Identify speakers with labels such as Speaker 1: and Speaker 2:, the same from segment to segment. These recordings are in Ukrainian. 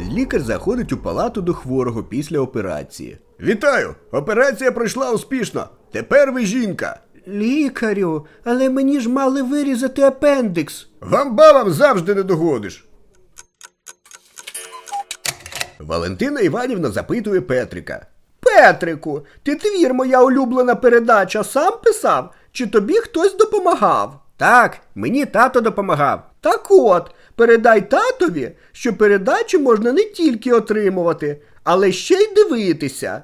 Speaker 1: Лікар заходить у палату до хворого після операції. Вітаю! Операція пройшла успішно. Тепер ви жінка. Лікарю, але мені ж мали вирізати апендикс. Вам бабам завжди не догодиш. Валентина Іванівна запитує Петрика. Петрику, ти твір моя улюблена передача сам писав? Чи тобі хтось допомагав? Так, мені тато допомагав. Так от, передай татові, що передачі можна не тільки отримувати, але ще й дивитися.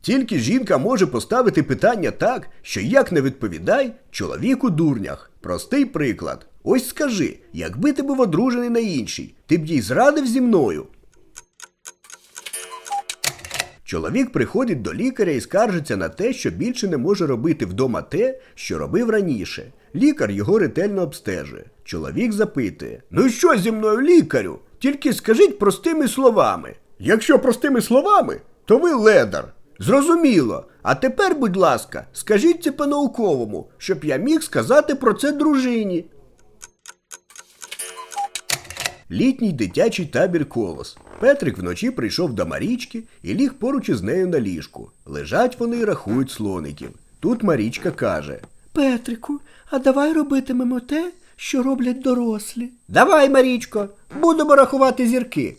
Speaker 1: Тільки жінка може поставити питання так, що як не відповідай, чоловік у дурнях. Простий приклад. Ось скажи, якби ти був одружений на іншій, ти б їй зрадив зі мною. Чоловік приходить до лікаря і скаржиться на те, що більше не може робити вдома те, що робив раніше. Лікар його ретельно обстежує. Чоловік запитує: Ну що зі мною, лікарю? Тільки скажіть простими словами. Якщо простими словами, то ви ледар. Зрозуміло. А тепер, будь ласка, скажіть це по-науковому, щоб я міг сказати про це дружині. Літній дитячий табір колос. Петрик вночі прийшов до Марічки і ліг поруч із нею на ліжку. Лежать вони і рахують слоників. Тут Марічка каже:
Speaker 2: Петрику, а давай робитимемо те, що роблять дорослі.
Speaker 1: Давай, Марічко, будемо рахувати зірки.